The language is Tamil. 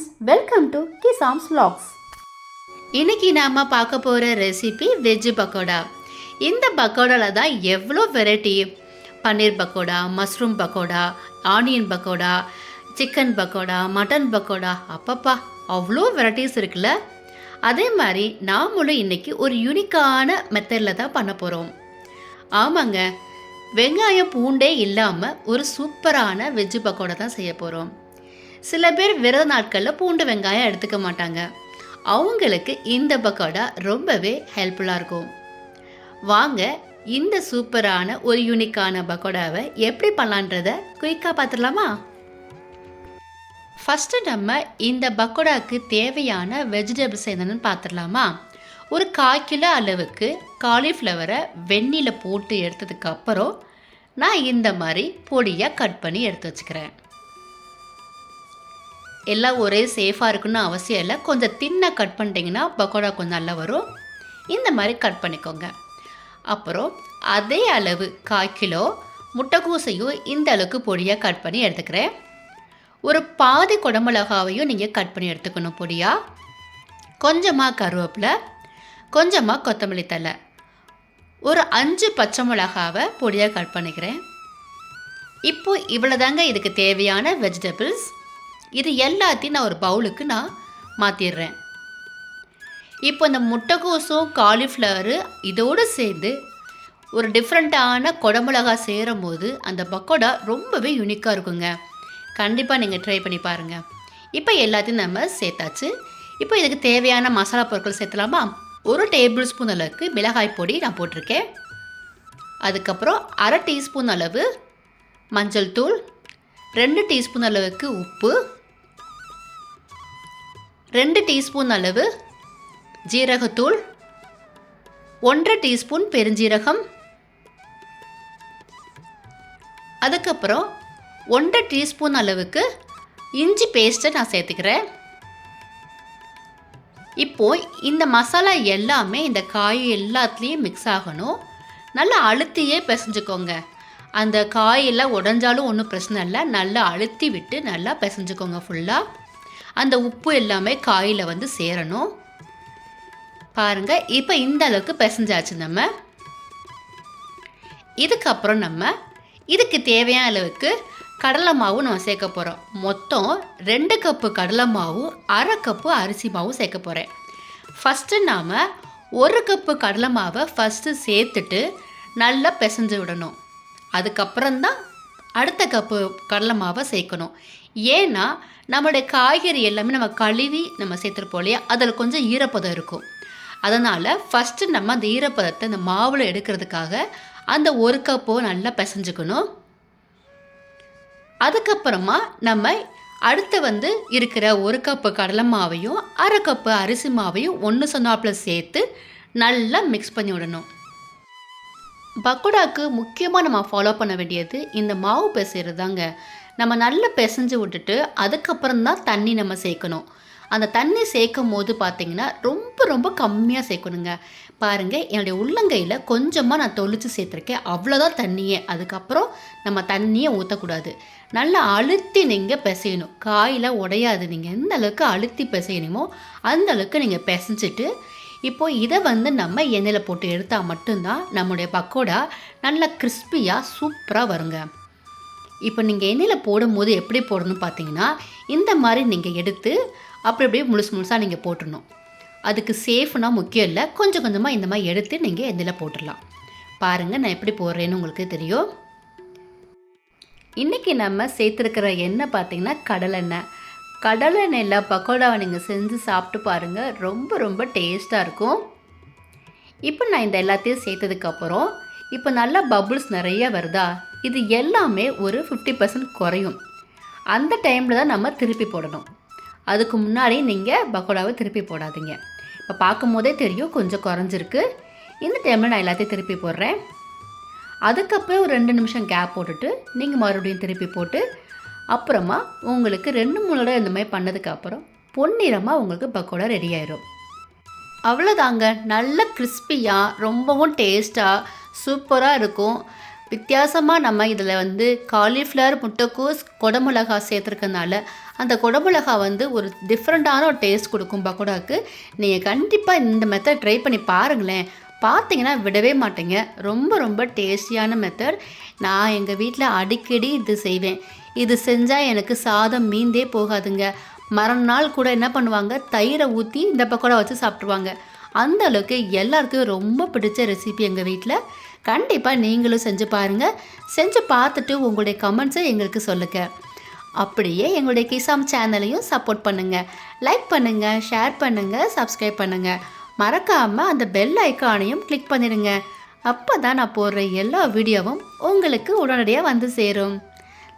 Friends welcome to Kisam's vlogs இன்னைக்கு நாம் பார்க்க போகிற ரெசிபி வெஜ்ஜு பக்கோடா. இந்த பக்கோடாவில் தான் எவ்வளோ variety paneer pakoda mushroom pakoda onion pakoda chicken pakoda mutton pakoda. அப்பப்பா அவ்வளோ வெரைட்டிஸ் இருக்குல்ல? அதே மாதிரி நாமளும் இன்னைக்கு ஒரு யூனிக்கான மெத்தடில் தான் பண்ண போகிறோம் ஆமாங்க வெங்காயம் பூண்டே இல்லாமல் ஒரு சூப்பரான வெஜ்ஜு பக்கோடா தான் செய்ய போகிறோம் சில பேர் விரத நாட்களில் பூண்டு வெங்காயம் எடுத்துக்க மாட்டாங்க. அவங்களுக்கு இந்த பக்கோடா ரொம்பவே ஹெல்ப்ஃபுல்லாக இருக்கும். வாங்க இந்த சூப்பரான ஒரு யூனிக்கான பக்கோடாவை எப்படி பண்ணலான்றத குயிக்காக பார்த்துடலாமா? ஃபஸ்ட்டு நம்ம இந்த பக்கோடாவுக்கு தேவையான வெஜிடபிள்ஸ் என்னென்னு பார்த்துடலாமா? ஒரு கால் கிலோ அளவுக்கு காலிஃப்ளவரை வெந்நியில் போட்டு எடுத்ததுக்கப்புறம் நான் இந்த மாதிரி பொடியாக கட் பண்ணி எடுத்து வச்சுக்கிறேன். எல்லாம் ஒரே சேஃபாக இருக்குன்னு அவசியம் இல்லை. கொஞ்சம் தின்னாக கட் பண்ணிட்டீங்கன்னா பக்கோடா கொஞ்சம் நல்லா வரும். இந்த மாதிரி கட் பண்ணிக்கோங்க. அப்புறம் அதே அளவு கால் கிலோ முட்டைக்கூசையும் இந்த அளவுக்கு பொடியாக கட் பண்ணி எடுத்துக்கிறேன். ஒரு பாதி குடமிளகாவையும் நீங்கள் கட் பண்ணி எடுத்துக்கணும் பொடியாக கொஞ்சமாக கருவேப்பிலை கொஞ்சமாக கொத்தமல்லி தழை. ஒரு அஞ்சு பச்சை மிளகாவை பொடியாக கட் பண்ணிக்கிறேன். இப்போது இவ்வளோதாங்க இதுக்கு தேவையான வெஜிடபிள்ஸ் இது எல்லாத்தையும் நான் ஒரு பவுலுக்கு நான் மாற்றிடுறேன் இப்போ இந்த முட்டைக்கோசும் காலிஃப்ளவரு இதோடு சேர்ந்து ஒரு டிஃப்ரெண்ட்டான குடமிளகா சேரும் போது அந்த பக்கோடா ரொம்பவே யூனிக்காக இருக்குங்க. கண்டிப்பாக நீங்கள் ட்ரை பண்ணி பாருங்கள் இப்போ எல்லாத்தையும் நம்ம சேர்த்தாச்சு. இப்போ இதுக்கு தேவையான மசாலா பொருட்கள் சேர்த்தலாமா? ஒரு டேபிள் ஸ்பூன் அளவுக்கு மிளகாய் பொடி நான் போட்டிருக்கேன். அதுக்கப்புறம் அரை டீஸ்பூன் அளவு மஞ்சள் தூள் ரெண்டு டீஸ்பூன் அளவுக்கு உப்பு ரெண்டு டீஸ்பூன் அளவு ஜீரகத்தூள் ஒன்றரை டீஸ்பூன் பெருஞ்சீரகம் அதுக்கப்புறம் ஒன்றரை டீஸ்பூன் அளவுக்கு இஞ்சி பேஸ்ட்டை நான் சேர்த்துக்கிறேன். இப்போ இந்த மசாலா எல்லாமே இந்த காய் எல்லாத்துலேயும் மிக்ஸ் ஆகணும். நல்லா அழுத்தியே பிசைஞ்சுக்கோங்க. அந்த காயெல்லாம் உடஞ்சாலும் ஒன்றும் பிரச்சனை இல்லை. நல்லா அழுத்தி விட்டு நல்லா பிசைஞ்சுக்கோங்க ஃபுல்லாக அந்த உப்பு எல்லாமே காயில் வந்து சேரணும். பாருங்கள் இப்போ இந்த அளவுக்கு பிசைஞ்சாச்சு நம்ம. இதுக்கப்புறம் நம்ம இதுக்கு தேவையான அளவுக்கு கடலை மாவும் நம்ம சேர்க்க போகிறோம் மொத்தம் ரெண்டு கப்பு கடலை மாவும் அரை கப்பு அரிசி மாவும் சேர்க்க போகிறேன் ஃபஸ்ட்டு நாம் ஒரு கப்பு கடலை மாவை ஃபஸ்ட்டு சேர்த்துட்டு நல்லா பிசைஞ்சு விடணும். அதுக்கப்புறம்தான் அடுத்த கப்பு கடலை மாவை சேர்க்கணும். ஏன்னா நம்மளுடைய காய்கறி எல்லாமே நம்ம கழுவி நம்ம சேர்த்துருப்போம் இல்லையா? அதில் கொஞ்சம் ஈரப்பதம் இருக்கும். அதனால் ஃபஸ்ட்டு நம்ம அந்த ஈரப்பதத்தை அந்த மாவில் எடுக்கிறதுக்காக அந்த ஒரு கப்போ நல்லா பிசைஞ்சுக்கணும். அதுக்கப்புறமா நம்ம அடுத்து வந்து இருக்கிற ஒரு கப்பு கடலை மாவையும் அரை கப்பு அரிசி மாவையும் ஒன்று சொன்னாப்பில் சேர்த்து நல்லா மிக்ஸ் பண்ணி விடணும். பக்கோடாவுக்கு முக்கியமாக நம்ம ஃபாலோ பண்ண வேண்டியது இந்த மாவு பிசைறது தாங்க நம்ம நல்லா பிசைஞ்சு விட்டுட்டு அதுக்கப்புறம் தான் தண்ணி நம்ம சேர்க்கணும். அந்த தண்ணி சேர்க்கும் போது பார்த்தீங்கன்னா ரொம்ப ரொம்ப கம்மியாக சேர்க்கணுங்க. பாருங்கள் என்னுடைய உள்ளங்கையில் கொஞ்சமாக நான் தொளிச்சு சேர்த்துருக்கேன். அவ்வளோதான் தண்ணியே. அதுக்கப்புறம் நம்ம தண்ணியை ஊற்றக்கூடாது நல்லா அழுத்தி நீங்கள் பிசையணும். காயில் உடையாது நீங்கள் எந்த அளவுக்கு அழுத்தி பிசையணுமோ அந்த அளவுக்கு நீங்கள் பிசைஞ்சிட்டு இப்போது இதை வந்து நம்ம எண்ணெயில் போட்டு எடுத்தால் மட்டும்தான் நம்முடைய பக்கோடா நல்லா கிறிஸ்பியாக சூப்பராக வருங்க. இப்போ நீங்கள் எண்ணெயில் போடும்போது எப்படி போடணும்னு பார்த்தீங்கன்னா இந்த மாதிரி நீங்கள் எடுத்து அப்படி அப்படியே முழுசு முழுசாக நீங்கள் போட்டுடணும். அதுக்கு சேஃப்னா முக்கியம் இல்லை கொஞ்சம் கொஞ்சமாக இந்த மாதிரி எடுத்து நீங்கள் எண்ணெயில் போட்டுடலாம். பாருங்கள் நான் எப்படி போடுறேன்னு உங்களுக்கு தெரியும். இன்றைக்கி நம்ம சேர்த்துருக்கிற எண்ணெய் பார்த்தீங்கன்னா கடலெண்ணெய். கடலை கடலெண்ணெயில் பக்கோடாவை நீங்கள் செஞ்சு சாப்பிட்டு பாருங்கள் ரொம்ப ரொம்ப டேஸ்ட்டாக இருக்கும். இப்போ நான் இந்த எல்லாத்தையும் சேர்த்ததுக்கப்புறம் இப்போ நல்லா பபுள்ஸ் நிறைய வருதா? இது எல்லாமே ஒரு ஃபிஃப்டி பர்சன்ட் குறையும். அந்த டைமில் தான் நம்ம திருப்பி போடணும். அதுக்கு முன்னாடி நீங்கள் பக்கோடாவை திருப்பி போடாதீங்க. இப்போ பார்க்கும் போதே தெரியும் கொஞ்சம் குறைஞ்சிருக்கு. இந்த டைமில் நான் எல்லாத்தையும் திருப்பி போடுறேன். அதுக்கப்புறம் ஒரு ரெண்டு நிமிஷம் கேப் போட்டுட்டு நீங்கள் மறுபடியும் திருப்பி போட்டு அப்புறமா உங்களுக்கு ரெண்டு மூணு தடவை இந்த மாதிரி பண்ணதுக்கப்புறம் பொன்னிறமாக உங்களுக்கு பக்கோடா ரெடி ஆயிரும். அவ்வளோதாங்க நல்ல கிறிஸ்பியாக ரொம்பவும் டேஸ்ட்டாக சூப்பராக இருக்கும். வித்தியாசமாக நம்ம இதில் வந்து காலிஃப்ளவர் முட்டைக்கோஸ் குடமிளகா சேர்த்துருக்கனால அந்த கொடமிளகா வந்து ஒரு டிஃப்ரெண்ட்டான ஒரு டேஸ்ட் கொடுக்கும் பக்கோடாவுக்கு நீங்கள் கண்டிப்பாக இந்த மெத்தட் ட்ரை பண்ணி பாருங்களேன். பார்த்தீங்கன்னா விடவே மாட்டேங்க. ரொம்ப ரொம்ப டேஸ்டியான மெத்தட் நான் எங்கள் வீட்டில் அடிக்கடி இது செய்வேன். இது செஞ்சால் எனக்கு சாதம் மீந்தே போகாதுங்க. மறுநாள் கூட என்ன பண்ணுவாங்க? தயிரை ஊற்றி இந்த பக்கோடா வச்சு சாப்பிட்ருவாங்க அந்த அளவுக்கு எல்லாருக்கும் ரொம்ப பிடிச்ச ரெசிபி எங்கள் வீட்டில் கண்டிப்பாக நீங்களும் செஞ்சு பாருங்கள் செஞ்சு பார்த்துட்டு உங்களுடைய கமெண்ட்ஸை எங்களுக்கு சொல்லுங்கள் அப்படியே எங்களுடைய கிசாம் சேனலையும் சப்போர்ட் பண்ணுங்கள் லைக் பண்ணுங்கள் ஷேர் பண்ணுங்கள் சப்ஸ்கிரைப் பண்ணுங்கள் மறக்காமல் அந்த பெல் ஐக்கானையும் கிளிக் பண்ணிடுங்க. அப்போ தான் நான் போடுற எல்லா வீடியோவும் உங்களுக்கு உடனடியாக வந்து சேரும்.